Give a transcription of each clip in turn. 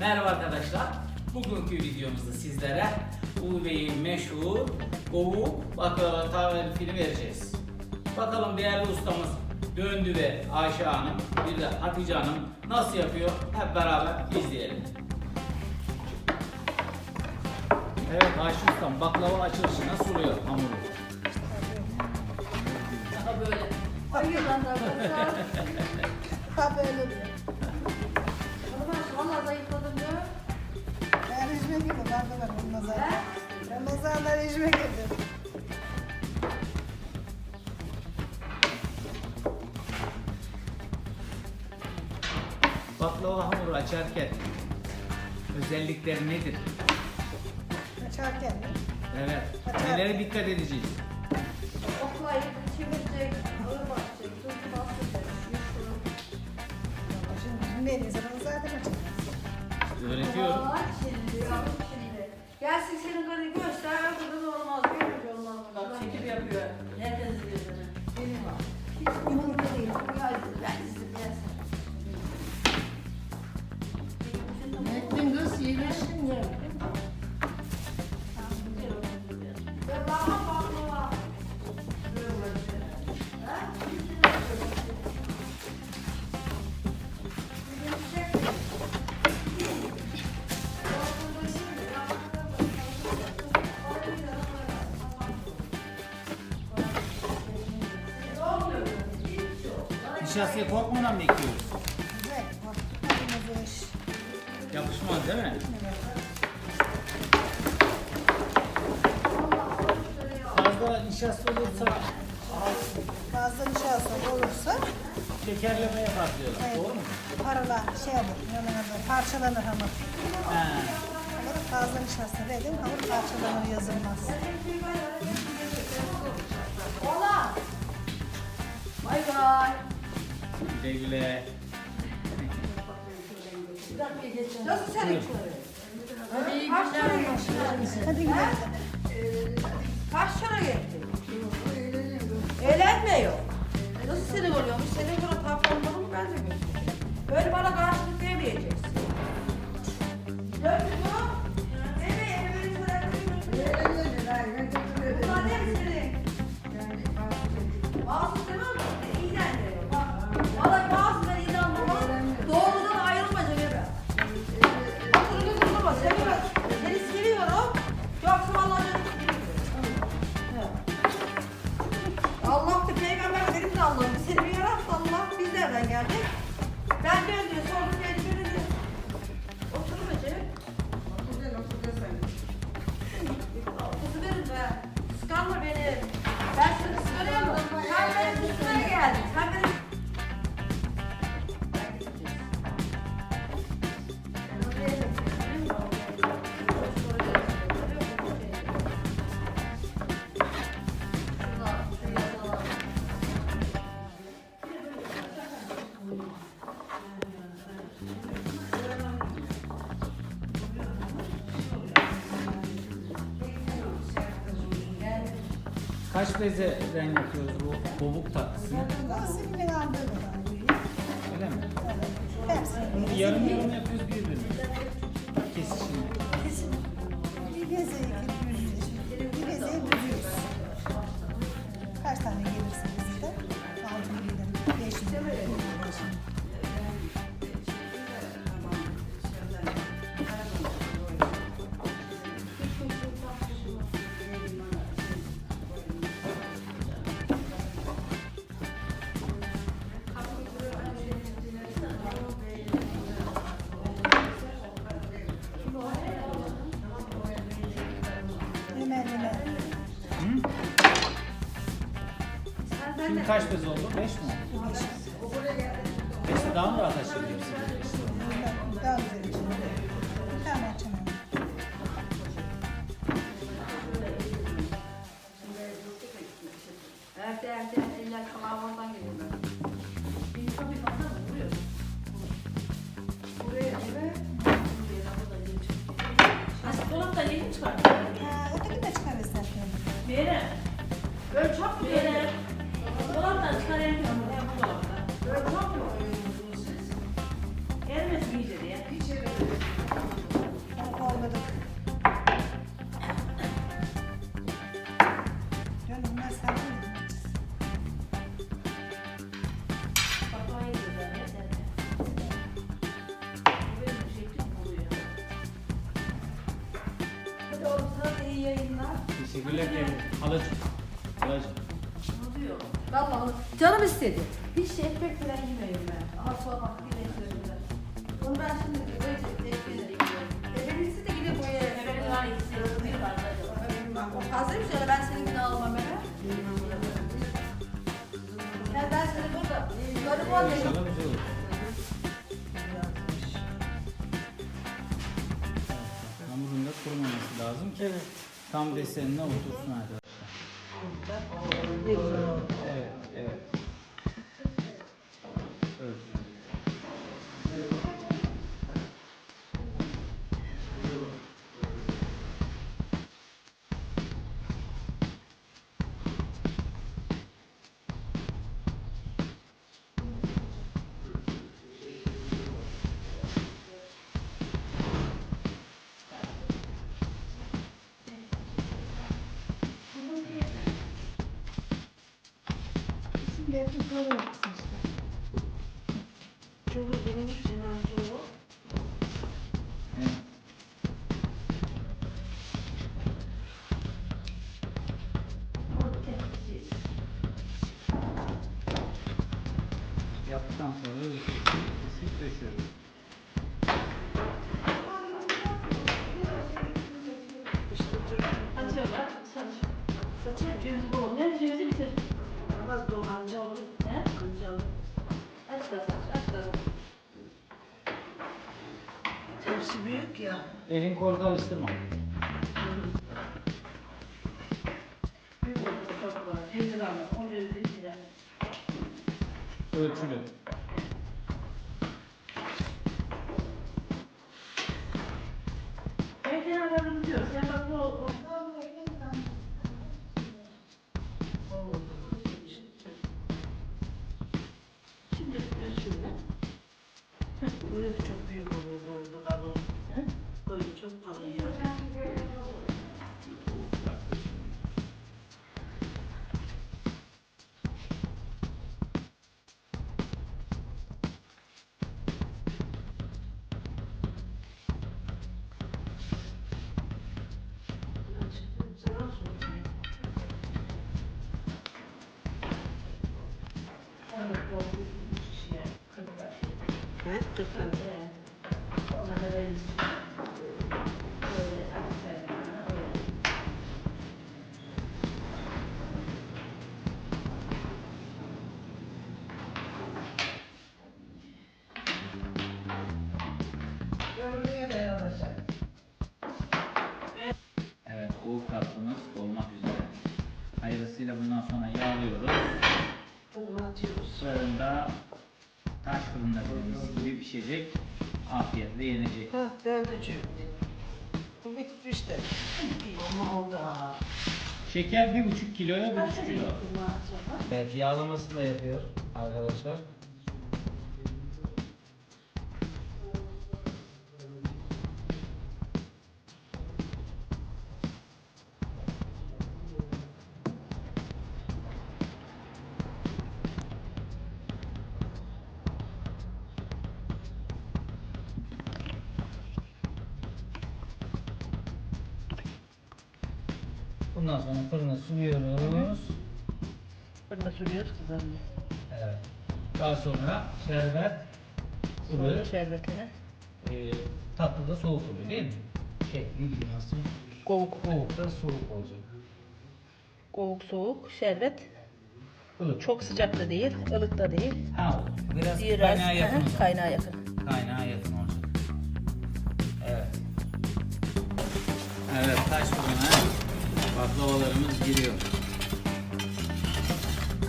Merhaba arkadaşlar. Bugünkü videomuzda sizlere Ulve'yi meşhur Govuk baklava tarifini vereceğiz. Bakalım değerli ustamız Döndü ve Ayşe Hanım bir de Hatice Hanım nasıl yapıyor hep beraber izleyelim. Evet Ayşe Ustam baklava açılışı nasıl oluyor hamuru? Daha böyle. Hayırdan da arkadaşlar. Ha böyle diyor. Valla valla zayıfladım diyor. Ben rejime girdim. Ben de. Ben o zaman da rejime girdim. Baklava hamuru açarken özellikleri nedir? Açarken mi? Evet. Açar. Nelere dikkat edeceğiz? Oklayıp çevirecek, ağır basacak, tuzlu bastıracak. Yuşuru. Ama Şimdi bilmeyen zaman. Öğretiyorum. Aa, şimdi, Nişastayı korkmadan mı ekliyoruz? Güzel. Yapışmaz değil mi? Fazla nişasta olursa Fazla nişasta olursa şekerleme yapar diyorlar. evet, Doğru mu? parala şey olur. Yanına da parçalanır hamur. He. Ama da fazla nişasta verdim. Hamur parçalanır yazılmaz. Ola. Bay bay. Güle güle. Nasıl sen Buyurun. Hadi iyi günler. Hadi gidelim. Kaç tane geçti? Eğlenmiyor. Nasıl senin oluyormuş? Senin buna taplanmalı mı ben de göstereyim. Böyle bana karşılık vermeyeceksin. Döndü mü? Biz nereden geldik? Ben döndüm. Sordum beni beni. Oturmayacak. Kızı verin be. Kıskanma beni. Ben seni kıskanıyorum. Sen benim üstüne geldin. Sen Kaç bezeden yapıyoruz bu bobuk tatlısını? Kadar büyüyor. Öyle mi? Evet. Yarım yarım yapıyoruz Beşte daha mı rahat açabiliyorsun? Daha güzel içinde. Bir tane açamam. Evet, evet. Eller kalamardan geliyor. Bir tabii bana mı vuruyor? Buraya eve. Aslında dolapta yeni mi çıkardın? Ha, öteki de çıkar istersen. Bir yere. Böyle çok mu Bir yere. Dolaptan çıkarayım. Bu dolapta. Böyle çok mu? İyi yayınlar. Teşekkürler Kerim. Halacığım. Halacığım. Vallahi canım istedi. Hiç şey ekmek falan yemiyorum ben. Aha sorma yine Onu ben şimdi böyle ekmeğe E benimkisi de yine boya Efendim var ikisi. Bir fazla yok. O fazlaymış öyle ben seninkini almam ben. Yani ben seni burada garip olmayayım. İnşallah güzel olur. Hamurun da kurumaması lazım ki tam desenine otursun arkadaşlar. Evet, evet. Evet. Hep böyle yapsın işte. evet. O cevizi bitir. Ölçülü. Ben kenarlarını diyor. Sen bak bu Şimdi. Böyle de çok büyük oluyor böyle kalın. Böyle çok kalın ya. Sana sorayım. Evet, bu şey. Kırk var. Görmeye de yanaşar. Evet, bu tatlımız olmak üzere. Hayırlısıyla bundan sonra yağlıyoruz. Bunu atıyoruz. Fırında taş fırında dediğimiz gibi pişecek. Afiyetle yenecek. Ha, devleciğim. Bu bitti işte. Ama oldu ha. Şeker bir buçuk kiloya bir buçuk kilo. Evet, yağlamasını da yapıyor arkadaşlar. Bundan sonra fırına sürüyoruz. Fırına sürüyoruz kızarıyor. Evet. Daha sonra şerbet ılığı, Şerbetine. e, tatlı da soğuk oluyor değil mi? Şey, ne diyeyim nasıl? Kovuk. Soğuk da soğuk olacak. Kovuk soğuk, şerbet. Ilık. Çok sıcak da değil, ılık da değil. Ha, biraz Biraz kaynağa yakın. o zaman. kaynağa yakın. Kaynağa yakın olacak. Evet. Evet, taş fırına baklavalarımız giriyor.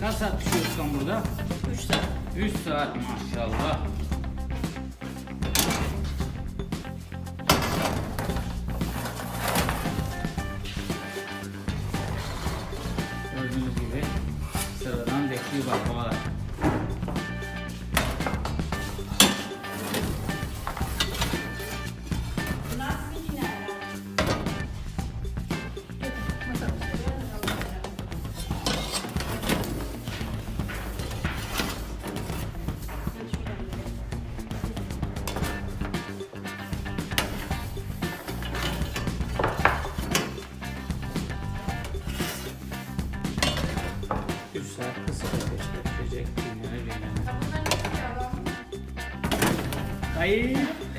Kaç saat pişiyor ustam burada? 3 saat. 3 saat maşallah.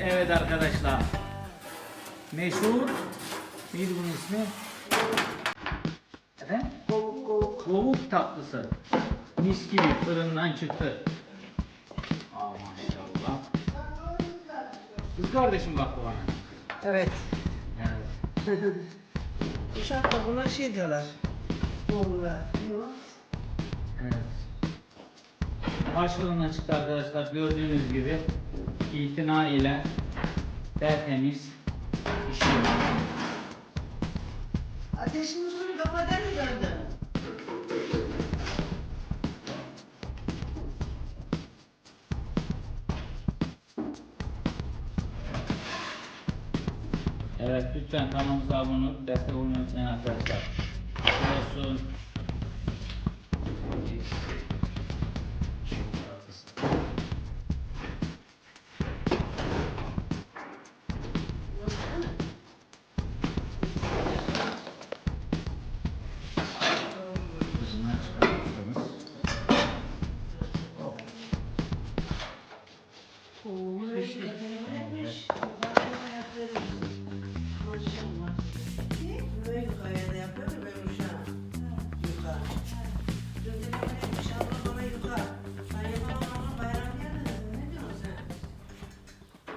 Evet arkadaşlar. Meşhur. Neydi bunun ismi? Efendim? Kovuk kovuk. Kovuk tatlısı. Mis gibi fırından çıktı. Aa maşallah. Kız kardeşim baktı bana. Evet. Evet. Uşakta buna şey diyorlar. Kovuklar. Başlığından çıktı arkadaşlar. Gördüğünüz gibi itina ile tertemiz pişiyor. Ateşin üstünü kapatır mı gördün? Evet lütfen kanalımıza abone olup destek olmayı unutmayın arkadaşlar. Olsun.